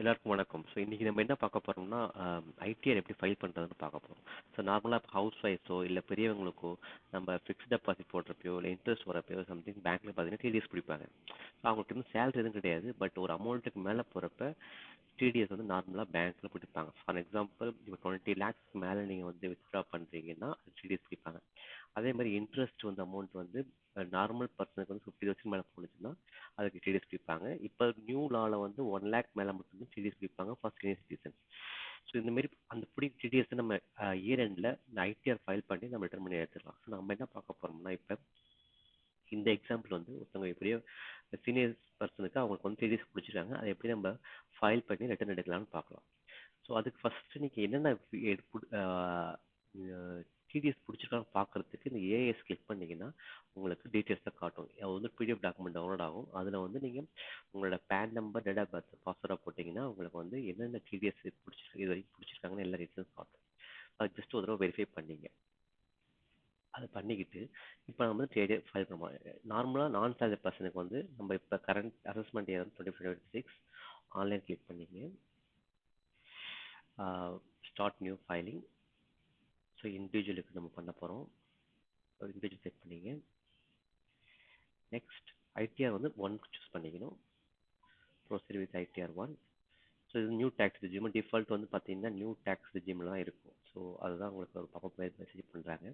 எல்லாருக்கும் வணக்கம். ஸோ இன்றைக்கி நம்ம என்ன பார்க்க போகிறோம்னா ஐடிஆர் எப்படி ஃபைல் பண்ணுறதுன்னு பார்க்க போகிறோம் ஸோ நார்மலாக இப்போ ஹவுஸ் ஒய்ஃபோ இல்லை பெரியவங்களுக்கோ நம்ம ஃபிக்ஸ்ட் டெபாசிட் போடுறப்பையோ இல்லை இன்ட்ரெஸ்ட் வரப்பையோ சம்திங் பேங்க்கில் பார்த்தீங்கன்னா டிடிஎஸ் பிடிப்பாங்க. ஸோ அவங்களுக்கு இன்னும் சேலரி எதுவும் கிடையாது. பட் ஒரு அமௌண்ட்டுக்கு மேலே போகிறப்ப டிடிஎஸ் வந்து நார்மலாக பேங்க்கில் பிடிப்பாங்க. ஃபார் எக்ஸாம்பிள் இப்போ டுவெண்ட்டி லேக்ஸ்க்கு மேலே நீங்கள் வந்து வித்ட்ரா பண்ணுறீங்கன்னா டிடிஎஸ் பிடிப்பாங்க. அதே மாதிரி இன்ட்ரெஸ்ட் வந்து அமௌண்ட் வந்து நார்மல் பர்சனுக்கு வந்து ஃபிஃப்டி தௌசண்ட் மேலே போனுச்சுன்னா அதுக்கு டிடிஎஸ் பிடிப்பாங்க. இப்போ நியூ லாவில் வந்து ஒன் லேக் மேலே மட்டும்தான் டிடிஎஸ் பிடிப்பாங்க ஃபர்ஸ்ட் சீனியர் சிட்டிசன்ஸ் ஸோ இந்த மாதிரி அந்த பிடி டிடிஎஸ் நம்ம இயர் எண்டில் இந்த ஐடிஆர் ஃபைல் பண்ணி நம்ம ரிட்டர்ன் பண்ணி எடுத்துக்கலாம் ஸோ நம்ம என்ன பார்க்க போகிறோம்னா இப்போ இந்த எக்ஸாம்பிள் வந்து ஒருத்தவங்க எப்படியோ சீனியர் பர்சனுக்கு அவங்களுக்கு வந்து டிடிஎஸ் பிடிச்சிருக்காங்க. அதை எப்படி நம்ம ஃபைல் பண்ணி ரிட்டர்ன் எடுக்கலாம்னு பார்க்கலாம். ஸோ அதுக்கு ஃபஸ்ட்டு நீங்கள் என்னென்ன டிடிஎஸ் பிடிச்சிருக்கான்னு பார்க்குறதுக்கு இந்த ஏஎஸ் கிளிக் பண்ணிங்கன்னா உங்களுக்கு டீட்டெயில்ஸை காட்டும். அது வந்து பிடிஎஃப் டாக்குமெண்ட் டவுன்லோட் ஆகும். அதில் வந்து நீங்கள் உங்களோட PAN number date of birth பாஸ்வேர்டாக போட்டிங்கன்னா உங்களுக்கு வந்து என்னென்ன டிடிஎஸ் பிடிச்சிருக்கு இது வரைக்கும் பிடிச்சிருக்காங்கன்னு எல்லா டீட்டெயில்ஸும் காட்டும். அது ஜஸ்ட் ஒரு தடவை வெரிஃபை பண்ணிங்க. அதை பண்ணிக்கிட்டு இப்போ நம்ம வந்து ட்ரேடே ஃபைல் பண்ணுவோம் நார்மலாக நான் சேலரி பர்சனுக்கு வந்து நம்ம இப்போ current assessment year twenty twenty twenty six online click பண்ணிங்க ஸ்டார்ட் நியூ ஃபைலிங் ஸோ இண்டிவிஜுவலுக்கு நம்ம பண்ண போகிறோம் இண்டிவிஜுவல் செக் பண்ணிங்க. நெக்ஸ்ட் ஐடிஆர் வந்து ஒன் சூஸ் பண்ணிக்கணும். Proceed with ITR one so இது நியூ டேக்ஸ் ரிஜியூம் டிஃபால்ட் வந்து பார்த்தீங்கன்னா நியூ டேக்ஸ் ரிஜியூமில் தான் இருக்கும். ஸோ அதுதான் உங்களுக்கு ஒரு பாப்பப் மெசேஜ் பண்ணுறாங்க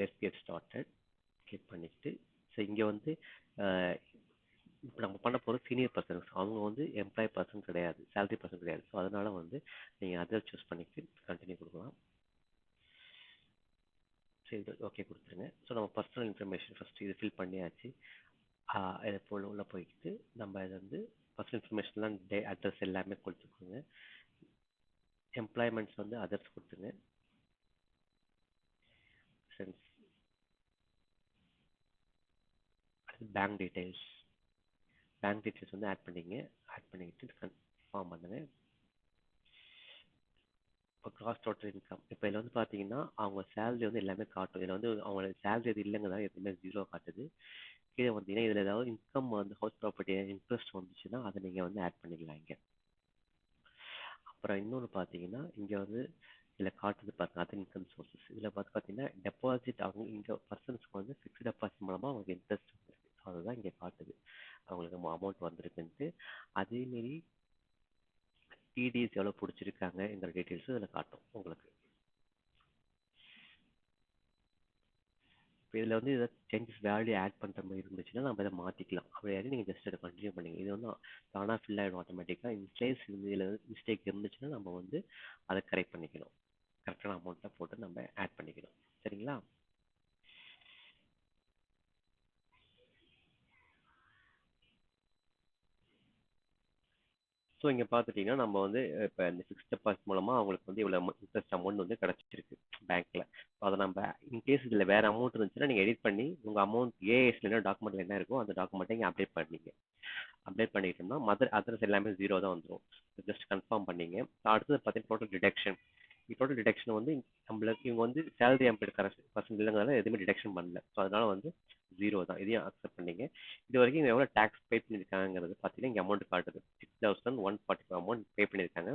லெட் கெட் ஸ்டார்டட் கிளிக் பண்ணிக்கிட்டு ஸோ இங்கே வந்து இப்போ நம்ம பண்ண போகிற சீனியர் பர்சன்ஸ் அவங்க வந்து எம்ப்ளாய் பர்சன் கிடையாது சேலரி பர்சன் கிடையாது. ஸோ அதனால் வந்து நீங்கள் அதை சூஸ் பண்ணிக்கிட்டு கண்டினியூ கொடுக்கலாம். சரி ஓகே கொடுத்துருங்க. ஸோ நம்ம பர்சனல் இன்ஃபர்மேஷன் ஃபஸ்ட்டு இது ஃபில் பண்ணியாச்சு. இதை போல் உள்ளே போய்கிட்டு நம்ம இதை வந்து பர்சனல் இன்ஃபர்மேஷன்லாம் டே அட்ரஸ் எல்லாமே கொடுத்துக்கோங்க. எம்ப்ளாய்மெண்ட்ஸ் வந்து அதர்ஸ் கொடுத்துங்க. சென்ஸ் பேங்க் டீட்டெயில்ஸ் பேங்க் டீட்டெயில்ஸ் வந்து ஆட் பண்ணிங்க. ஆட் பண்ணிக்கிட்டு கன்ஃபார்ம் பண்ணுங்கள் இப்போ கிராஸ் டோட்டல் இன்கம் இப்போ இதில் வந்து பார்த்தீங்கன்னா அவங்க சேலரி வந்து எல்லாமே காட்டும். இதில் வந்து அவங்களோட சேலரி எது தான் எதுவுமே ஜீரோ காட்டுது. கீழே வந்தீங்கன்னா இதில் ஏதாவது இன்கம் வந்து ஹவுஸ் ப்ராப்பர்ட்டி இன்ட்ரெஸ்ட் வந்துச்சுன்னா அதை நீங்கள் வந்து ஆட் பண்ணிக்கலாம் இங்கே. அப்புறம் இன்னொன்று பார்த்தீங்கன்னா இங்கே வந்து இதில் காட்டுது பாருங்க அது இன்கம் சோர்சஸ் இதில் பார்த்து பார்த்தீங்கன்னா டெபாசிட் அவங்க இங்கே பர்சன்ஸ்க்கு வந்து ஃபிக்ஸ்ட் டெபாசிட் மூலமாக அவங்களுக்கு இன்ட்ரெஸ்ட் வந்துருக்கு. ஸோ அதுதான் இங்கே காட்டுது. அவங்களுக்கு அமௌண்ட் வந்திருக்குன்ட்டு. அதேமாரி டிடிஎஸ் எவ்வளோ பிடிச்சிருக்காங்கங்கிற டீட்டெயில்ஸும் இதில் காட்டும் உங்களுக்கு. இப்போ இதில் வந்து ஏதாவது சேஞ்சஸ் வேல்யூ ஆட் பண்ணுற மாதிரி இருந்துச்சுன்னா நம்ம இதை மாற்றிக்கலாம் அப்படி நீங்கள் ஜஸ்ட் அதை கண்டினியூ பண்ணிங்க. இது வந்து தானாக ஃபில் ஆகிடும் ஆட்டோமேட்டிக்காக இன்ஸ்லேஸ் இதில் மிஸ்டேக் இருந்துச்சுன்னா நம்ம வந்து அதை கரெக்ட் பண்ணிக்கணும் கரெக்டான அமௌண்ட்டில் போட்டு நம்ம ஆட் பண்ணிக்கணும் சரிங்களா ஸோ இங்கே பார்த்துட்டிங்கன்னா நம்ம வந்து இப்போ இந்த ஃபிக்ஸ் டெபாசிட் மூலமாக அவங்களுக்கு வந்து இவ்வளோ இன்ட்ரெஸ்ட் அமௌண்ட் வந்து கிடச்சிருக்கு பேங்க்கில் ஸோ அதை நம்ம இன்கேஸ் இதில் வேறு அமௌண்ட் இருந்துச்சுன்னா நீங்கள் எடிட் பண்ணி உங்கள் அமௌண்ட் ஏஎஸ்ல என்ன டாக்குமெண்ட்டில் என்ன இருக்கோ அந்த டாக்குமெண்ட்டை இங்கே அப்டேட் பண்ணிங்க. அப்டேட் பண்ணிட்டோம்னா மதர் அதர்ஸ் எல்லாமே ஜீரோ தான் வந்துடும் ஜஸ்ட் கன்ஃபார்ம் பண்ணிங்க. அடுத்தது பார்த்தீங்கன்னா டோட்டல் டிடக்ஷன் டோட்டல் டிடக்ஷன் வந்து நம்மளுக்கு இவங்க வந்து சேலரி அம்பேட் கரெக்ட் பர்சன்ட் இல்லைங்கிறதால எதுவுமே டிடக்ஷன் பண்ணல. ஸோ அதனால வந்து ஜீரோ தான். இதையும் அக்செப்ட் பண்ணீங்க. இது வரைக்கும் இவங்க எவ்வளோ டேக்ஸ் பே பண்ணியிருக்காங்கிறது பார்த்தீங்கன்னா இங்கே அமௌண்ட் காட்டுது. Six thousand one forty five amount pay பண்ணியிருக்காங்க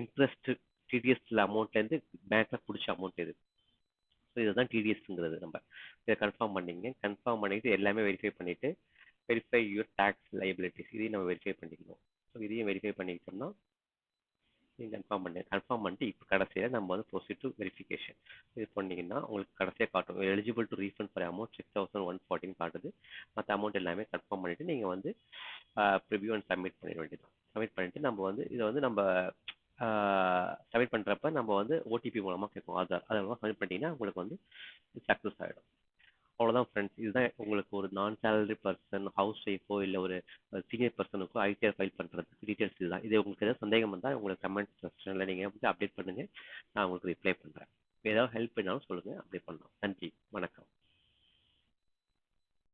இன்ட்ரெஸ்ட் டிடிஎஸ்ல அமௌண்ட்லேருந்து பேங்க்கில் பிடிச்ச அமௌண்ட் இது. ஸோ இதுதான் டிடிஎஸ்ங்கிறது நம்ம. இதை கன்ஃபார்ம் பண்ணிங்க. கன்ஃபார்ம் பண்ணிட்டு எல்லாமே வெரிஃபை பண்ணிவிட்டு வெரிஃபை யூர் டேக்ஸ் லைபிலிட்டிஸ் இதையும் நம்ம வெரிஃபை பண்ணிக்கணும். ஸோ இதையும் வெரிஃபை பண்ணிக்கிட்டோம்னா நீங்கள் கன்ஃபார்ம் பண்ணி கன்ஃபார்ம் பண்ணிட்டு இப்போ கடைசியில் நம்ம வந்து ப்ரொசீட் டு வெரிஃபிகேஷன் இது பண்ணிங்கன்னா உங்களுக்கு கடைசியாக காட்டும். Eligible to refund for amount six thousand one ஃபார்ட்டின் காட்டுது. மற்ற அமௌண்ட் எல்லாமே கன்ஃபார்ம் பண்ணிவிட்டு நீங்கள் வந்து ப்ரிவியூ அண்ட் சப்மிட் பண்ணிட வேண்டியது சப்மிட் பண்ணிவிட்டு நம்ம வந்து இதை வந்து நம்ம சப்மிட் பண்ணுறப்ப நம்ம வந்து ஓடிபி மூலமாக கேட்கும் ஆதார் அதை மூலமாக சப்மிட் பண்ணிட்டீங்கன்னா உங்களுக்கு வந்து சக்ஸஸ் ஆகிடும் அவ்வளோதான் ஃப்ரெண்ட்ஸ் இதுதான் உங்களுக்கு ஒரு நான் சேலரி பர்சன் ஹவுஸ் ஒய்ஃபோ இல்லை ஒரு சீனியர் பர்சனுக்கோ ஐடிஆர் ஃபைல் பண்ணுறதுக்கு டீட்டெயில்ஸ் இதுதான். இது உங்களுக்கு ஏதாவது சந்தேகம் வந்தால் உங்களுக்கு கமெண்ட் செக்ஷனில் நீங்கள் வந்து அப்டேட் பண்ணுங்கள் நான் உங்களுக்கு ரிப்ளை பண்ணுறேன் ஏதாவது ஹெல்ப் பண்ணாலும் சொல்லுங்கள் அப்டேட் பண்ணலாம். நன்றி. வணக்கம்.